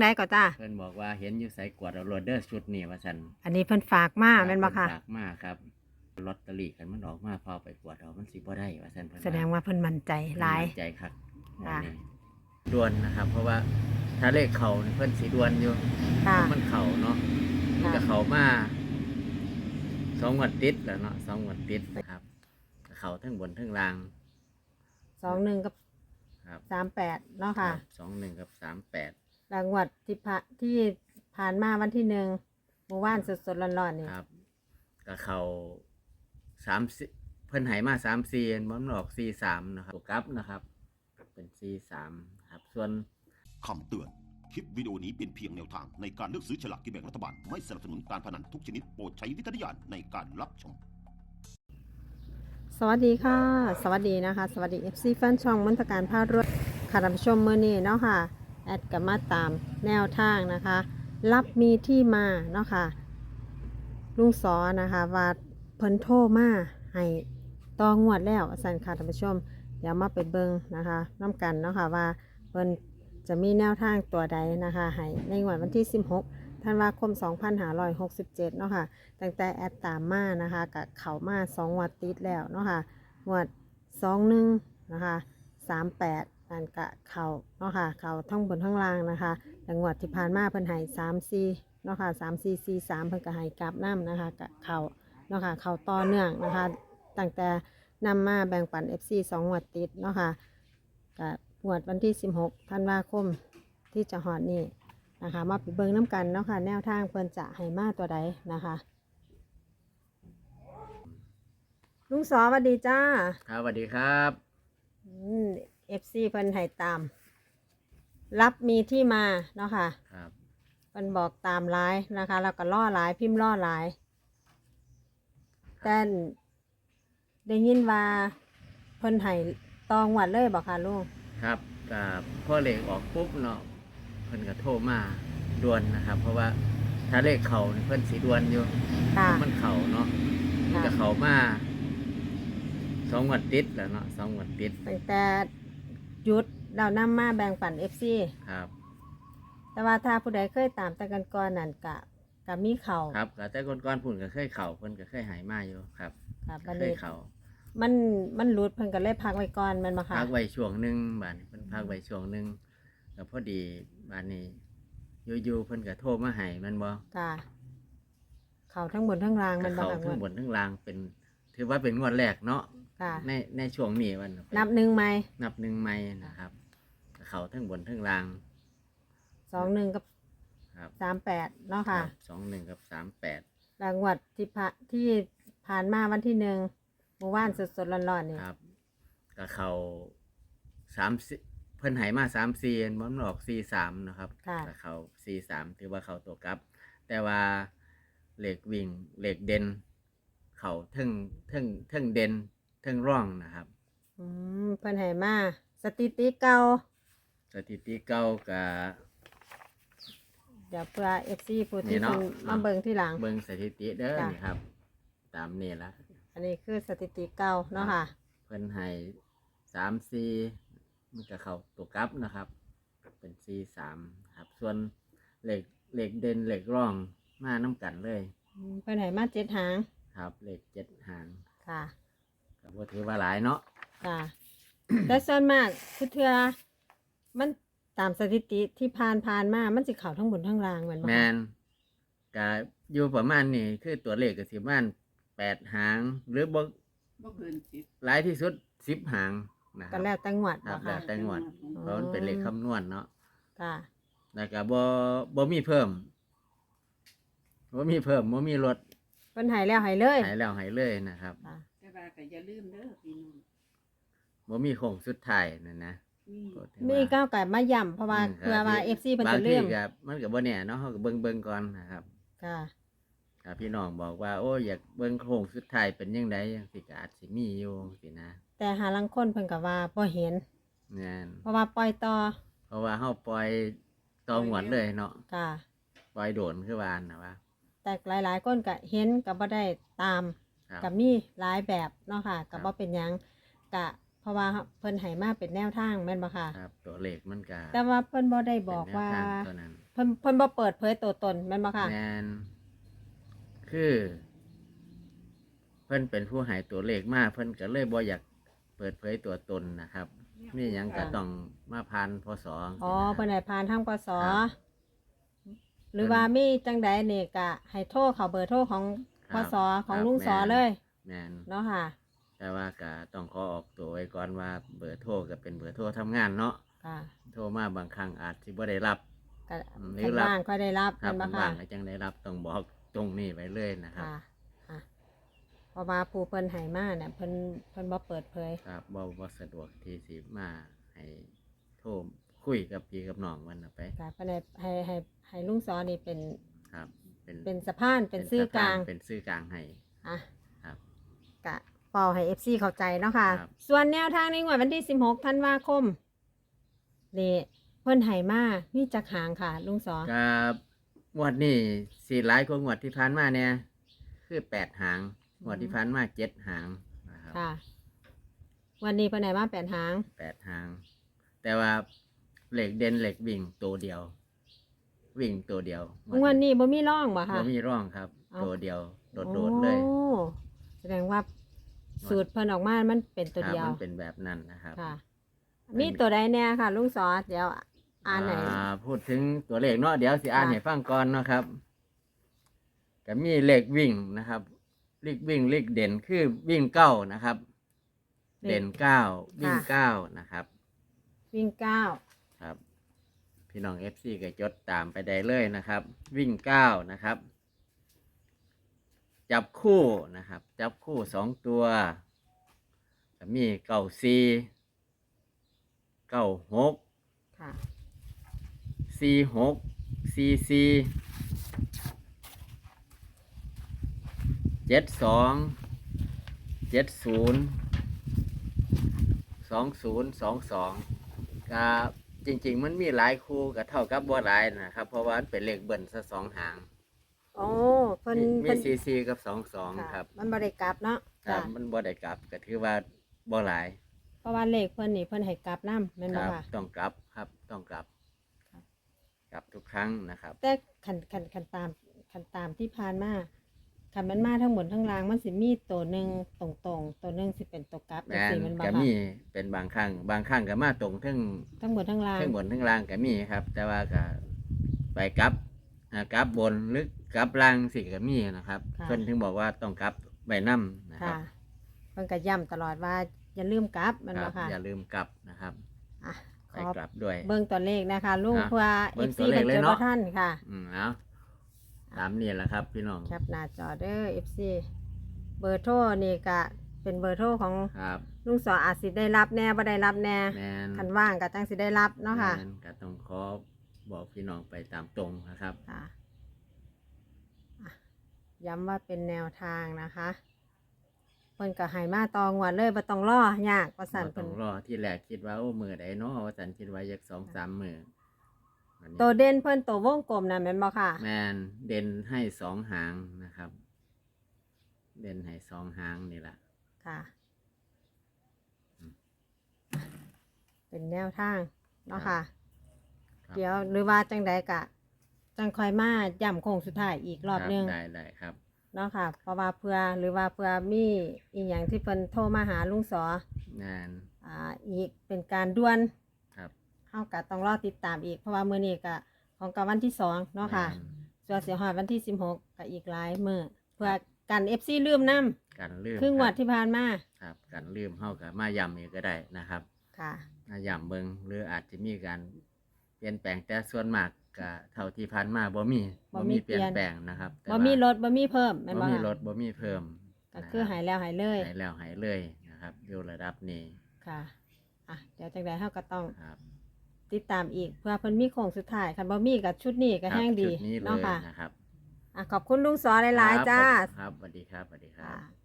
ไหนก็จ้าเพิ่นบอกว่าเห็นอยู่ใส่กวดเอาโรดเดอร์ชุดนี่ว่าซั่นอันนี้เพิ่นฝากมาแม่นบ่ค่ะ ฝากมาครับลอตเตอรี่กันมันออกมาพอไปกวดเอามันสิบ่ได้ว่าซั่นเพิ่นแสดงว่าเพิ่นมั่นใจหลาย มั่นใจครับค่ะ วันนี้ดวนนะครับ เพราะว่าถ้าเลขเข่านี่เพิ่นสิดวนอยู่ ค่ะ มันเข่าเนาะมันก็ค่ะเข่ามาสองงวันติดแล้วเนาะสองงวันติดนะครับก็เข่าทั้งบนทั้งล่างสองหนึ่งกับครับสามแปดเนาะค่ะ สองหนึ่งกับสามแปด รางวัลที่ผ่าที่ผ่านมาวันที่หนึ่งเมื่อวานสดๆร้อนๆนี่ครับก็เข่าสามสิเพิ่นใหายมาสามสี่มันออกสี่สามนะครับตัวกลับนะครับ เป็นสี่สามครับ ส่วนคำเตือน คลิปวิดีโอนี้เป็นเพียงแนวทางในการเลือกซื้อฉลากกินแบ่งรัฐบาล ไม่สนับสนุนการพนันทุกชนิดโปรดใช้วิจารณญาณในการรับชม สวัสดีค่ะ สวัสดีนะคะ สวัสดี FC แฟนช่องมนตการพารถค่ะท่านผู้ชมเมื่อนี้เนาะค่ะ แอดกับมาตามแนวทางนะคะ รับมีที่มาเนาะค่ะลุงสอนะคะว่าเพิ่นโทรมาให้ตองวดแล้วสันค่ะท่านผู้ชมเดี๋ยวมาไปเบิ่งนะคะน้ำกันเนาะค่ะว่าเพิ่นจะมีแนวทางตัวใดนะคะให้ในงวดวันที่ 16ธันวาคม 2567 เนาะค่ะตั้งแต่แอดตามมานะคะกับเขามาสองวัดติดแล้วเนาะค่ะงวดสองหนึ่งนะคะ สามแปดนั่นกะเขาเนาะค่ะเขาทั้งบนทั้งล่างนะคะแต่งวดที่ผ่านมาเพิ่นใหายสามสี่เนาะค่ะสามสี่สี่สามเพิ่นก็ใหายกลับน้ำนะคะกะเขาเนาะค่ะเขาต่อเนื่องนะคะตั้งแต่นำมาแบ่งปัน FC สองงวดติดเนาะค่ะกะงวดวันที่ 16ธันวาคมที่จะหอดนี่นะคะมาไปเบิ่งน้ำกันเนาะค่ะแนวทางเพิ่นจะให้มาตัวใดนะคะลุงสอสวัสดีจ้าครับสวัสดีครับเอฟ ซีเพิ่นให้ตาม รับมีที่มาเนาะค่ะครับ เพิ่นบอกตามไลน์นะคะ แล้วก็ล่อไลน์พิมพ์ล่อไลน์แต่ได้ยินว่าเพิ่นให้ตองวัดเลยบอกค่ะลุงครับกับพ่อเลขออกปุ๊บเนาะเพิ่นก็โทรมาดวนนะครับ เพราะว่าถ้าเลขเข่านี่เพิ่นสีดวนอยู่ค่ะ มันเข่าเนาะมันก็ค่ะเข่ามาสองงวันติดแล้วเนาะสองงวันติดตั้งแต่ หยุดเรานำมาแบ่งปันเอฟซีครับแต่ว่าถ้าผู้ใดเคยตามแต่กันก่อนนั่นกะกะมีเขาครับก็แต่ก่อนๆพุ่นก็เคยเข่าเพิ่นก็เคยหายมาอยู่ครับค่ะก็บัดเคนี้ยเข่ามันมันหลุดเพิ่นก็เลยพักไว้ก่อนแมันบ่ค่ะพักไว้ช่วงหนึงบาดนี้เพิ่นพักไว้ช่วงหนึงแล้วพอดีบาดนี้อยู่ๆเพิ่นก็โทรมาให้แมันบ่ค่ะเขาทั้งบนทั้งล่างก็มันบ่เข้าค่ะทั้งบนทั้งล่างเป็น ถือว่าเป็นงวดแรกเนาะ ค่ะ ในในช่วงนี้วันนับหนึ่งไหมนับหนึ่งไม่นะครับก็เขาทั้งบนทั้งล่าง สองหนึ่งกับครับสามแปดเนาะค่ะสองหนึ่งกับสามแปดรางวัลที่ผ่าที่ผ่านมาวันที่หนึ่งเมื่อวานสดๆร้อนๆนี่ครับก็เขาสามสิเพิ่นใหายมาสามสี่มันออกสี่สามนะครับค่ะก็เขาสี่สามถือว่าเขาตัวกลับ แต่ว่าเหล็กวิ่งเหล็กเด่นเขาเทึ่งเทึ่งเทึ่งเด่น เทึ่งร่องนะครับ อืมเพิ่นให้มาสถิติเก่าสถิติเก่ากับ เดี๋ยวเพื่อเอฟซีผู้นี่ที่เนาะ เพิ่นมาเบิ่งที่หลัง เบิ่งสถิติเด้อจ้ะ นี่ครับ ตามนี่ละอันนี้คือสถิติเก่าเนาะค่ะ เพิ่นให้สามสี่มันก็เข้าตัวกลับนะครับ เป็นสี่สามครับ ส่วนเหล็กเหล็กเด่นเหล็กร่องมาน้ำกันเลย อืมเพิ่นให้มาเจ็ดหางครับเหล็กเจ็ดหางค่ะ ก็บ่ถือว่าหลายเนาะค่ะแต่ส่วนมากคือเทือมันตามสถิติที่ผ่านผ่านมา มันสิเข่าทั้งบนทั้งล่างแมันบ่แมคะนก็อยู่ประมาณนี้คือตัวเลขก็สิประมาณแปดหาง หรือบ่บ่เกินสิบหลายที่สุดสิบหางนะคก็รับแล้วแต่งวดครับ่บแล้ค่ะวแต่ งวด เพราะมันเป็นเลขคำนวณเนาะ ค่ะ แล้วก็บ่บ่มีเพิ่มบ่มีเพิ่มบ่มีลดเพิ่นให้แล้วให้เลยหายแล้วหายเลยนะครับ ค่ะแต่ ว่าก็อย่าลืมเด้อพี่น้องบ่มีโค้งสุดท้ายนั่นนะนี่ก็ถือมีว่า ก้าวไก่มาย่ำเพราะว่าอืมเพื่อว่าครับ FC เพิ่นบางจะลืทีมก็มันก็บ่แน่เนาะเฮาก็เบิ่งๆก่อนนะครับค่ะ ถ้าพี่น้องบอกว่า โอ้ยอยากเบิ่งโค้งสุดท้ายเป็นจังไดจังซี่ก็อาจสิมีอยู่สินะแต่หาลังคนเพิ่นก็ว่าบ่เห็น นั่นเพราะว่าปล่อยต่อเพราะว่าเฮาปล่อยต่อหวดเลยเนาะค่ะ ปล่อยโดนคือวาอันนะว่าแต่หลายๆคนก็เห็นก็บ่ได้ตาม ครับก็มีหลายแบบเนาะค่ะครัก็บบ่เป็นหยังก็เพราะว่าเพิ่นให้มาเป็นแนวทางแม่นบ่ค่ะ ครับ ตัวเลขมันก็แต่ว่าเพิ่นบ่ได้บอกว่า เป็นแนทงเท่านั้นเพิ่นพิ่นเพิ่นบ่เปิดเผยตัวตนแม่นบ่ค่ะ แมนคือ เพิ่นเป็นผู้ใหายตัวเลขมาเพิ่นก็เลยบ่อยากเปิดเผยตัวตนนะครับนี่ยังก็ต้องมาผ่านพศอ๋อเพิ่นให้ผ่านทางปสครับ หรือว่ามีจังใดนี่ก็ให้โทรเข้าเบอร์โทรของ คปรับสของครับลุงสอแม่นเลย แมนเนาะค่ะ แต่ว่าก็ต้องขอออกตัวไว้ก่อนว่าเบอร์โทรก็เป็นเบอร์โทรทำงานเนาะค่ะโทรมาบางครั้งอาจสิบ่ได้รับ ก็อืมหรืคัอนรับว่างก็ได้รับครัแม่บนบ่บาค่ะงๆก็จังได้รับต้องบอกตรงนี้ไว้เลยนะครับ ค่ะค่ะเพราะว่าผู้เพิ่นให้มาเนี่ยเพิ่นเพิ่นบ่เปิดเผย ครับบ่บ่สะดวกที่สิมาให้โทรคุยกับพี่กับน้องมันนะไป ค่ะเพิ่นให้ให้ให้ให้ลุงสอนี่เป็นครับ เป็นเป็นสะพานเป็นซื่อกลางเป็นสื่อกลางให้ อะครับกะเป่าให้ FC เข้าใจเนาะค่ะ ครับ ส่วนแนวทางในงวดวันที่16ธันวาคมนี่เพิ่นให้มามีจักหางค่ะ ลุงสอกับงวดนี้สีหลายกว่างวดที่ผ่านมาเนี่ยคือแปดหางงวดที่ผ่านมาเจ็ดหางนะครับค่ะ วันนี้เพิ่นให้มาแปดหางแปดหาง แต่ว่าเหล็กเด่นเหล็กวิ่งตัวเดียว วิ่งตัวเดียวงวดนี้บ่มีร่องบ่ค่ะ บ่มีร่องครับ เอ้าตัวเดียวโดดๆเลยโอ้แสดงว่าสูตรเพิ่นออกมา มันเป็นตัวครับเดียวมันเป็นแบบนั้นนะครับ ค่ะมีตัวใดแน่ค่ะ ลุงสอเดี๋ยวอ่านไหนอยอ่าพูดถึงตัวเลขเนาะเดี๋ยวสิอ่านค่ะ ให้ฟังก่อนเนาะครับก็มีเลขวิ่งนะครับเลขวิ่งเลขเด่นคือวิ่งเก้านะครับ เด่นเก้าวิ่งเก้านะครับ วิ่งเก้าครับ พี่น้องเอฟซีก็จดตามไปได้เลยนะครับ วิ่งเก้านะครับ จับคู่นะครับ จับคู่สองตัวก็มีเก้าสี่เก้าหกค่ะสี่หกสี่สี่เจ็ดสองเจ็ดศูนย์สองศูนย์สองสองก็ จริง ๆ มันมีหลายคู่ก็เท่ากับบัวหลายนะครับ เพราะว่ามันเป็นเลขเบิ้ลซะสองหางโอ้เพิ่นมีมีเพิ่นซีซีกับสองสองค่ะครับมันบ่ได้กลับเนาะครับจ้ะมันบ่ได้กลับก็ถือว่าบ่หลายเพราะว่าเลขเพิ่นนี่เพิ่นให้กลับน้ำแม่นคบ่รับ ค่ะ ต้องกลับครับต้องกลับครับ กลับทุกครั้งนะครับ แต่คันคันคันตามคันตามที่ผ่านมา คันมันมาทั้งหมดทั้งรางมันสิมีตัวหนึ่งตรงๆตัวหนึ่งสิเป็นตัวกลับแมจังนซี่มันบ่ก็ค่ะมีเป็นบางครั้งบางครั้งก็มาตรงทั้งทั้งหมดทั้งรางทั้งบนทั้งล่างก็มีครับ แต่ว่าก็ไปกลับอ่ากลับบนหรือกลับล่างสิก็มีนะครับค่ะเพิ่นถึงบอกว่าต้องกลับใบน้ำนะครัค่ะบเพิ่นก็ย้ำตลอดว่าอย่าลืมกลับมันคบ่รับค่ะอย่าลืมกลับนะครับ อะขไปอกลับด้วย เบิ่งตัวเลขนะคะลุงอะเพื่อเบิ่ง FC ตัวเลขเพิ่นเลยเจอเนาะ บ่ท่านค่ะ อืมเอา ตามนี้แหละครับ พี่น้องแคปหน้าจอเด้อ FC เบอร์โทรนี่ก็เป็นเบอร์โทรของครับลุงสออาจสิได้รับแน่บ่ได้รับแน่แมนคันว่างก็จังสิได้รับเนาะค่ะแม่นก็ต้องขอบอกพี่น้องไปตามตรงนะครับ ค่ะอะ ย้ำว่าเป็นแนวทางนะคะเพิ่นก็ให้มาตองวดเลยบ่ต้องรอยากว่าสั่นบ่เพิ่ต้นองรอที่แรกคิดว่าโอ้มือใดเนาะว่าสันคิดว่าอยากสองสามมือ วันนี้ตัวเด่นเพิ่นตัววงกลมน่ะแม่นบ่ค่ะ แมนเด่นให้สองหางนะครับ เด่นให้สองหางนี่แหละ ค่ะอืมเป็นแนวทางเนาะครัค่ะบครับ เดี๋ยวหรือว่าจังใดกะ จังคอยมาย่ำโค้งสุดท้ายอีกรอบหนึงได้ได้ครับ เนาะค่ะ เพราะว่าเพื่อหรือว่าเพื่อมีอีหยังที่เพิ่นโทรมาหาลุงสองานอ่าอีกเป็นการด่วนครับ เฮาก็ต้องรอติดตามอีก เพราะว่ามื้อนี้ก็ของกับวันที่สองเนาะค่ะแม่นส่วนเสียหอยวันที่สิบหกก็อีกหลายมื้อเพื่อกันเอฟซีลืมน้กันลืมำครึ่งวัดครับที่ผ่านมาครับกันลืมเฮากับมาย้ำอีกก็ได้นะครับค่ะมาย้ำเบิงหรืออาจจะมีการเปลี่ยนแปลงแต่ส่วนมากก็เท่าที่ผ่านมาบ่มีบ่บ่มีมีเปลี่ยนเปลี่ยนแปลงนะครับแต่บ่ว่ามีลดบ่มีเพิ่มแม่นบ่บ่มีค่ะลดบ่มีเพิ่มก็คือหายแล้วหายเลยหายแล้วหายเลยนะครับอยู่ระดับนี้ค่ะอะเดี๋ยวจังใดเฮาก็ต้องครับ ติดตามอีกเพื่อเพิ่นมีโค้งสุดท้ายคันบ่มีกับชุดนี้ก็ครับแห้งดีจุดนี้เลเนาะยค่ะนะครับอะขอบคุณลุงสอหลายๆจ้าครับสวัสดีครับสวัสดีครับ ค่ะ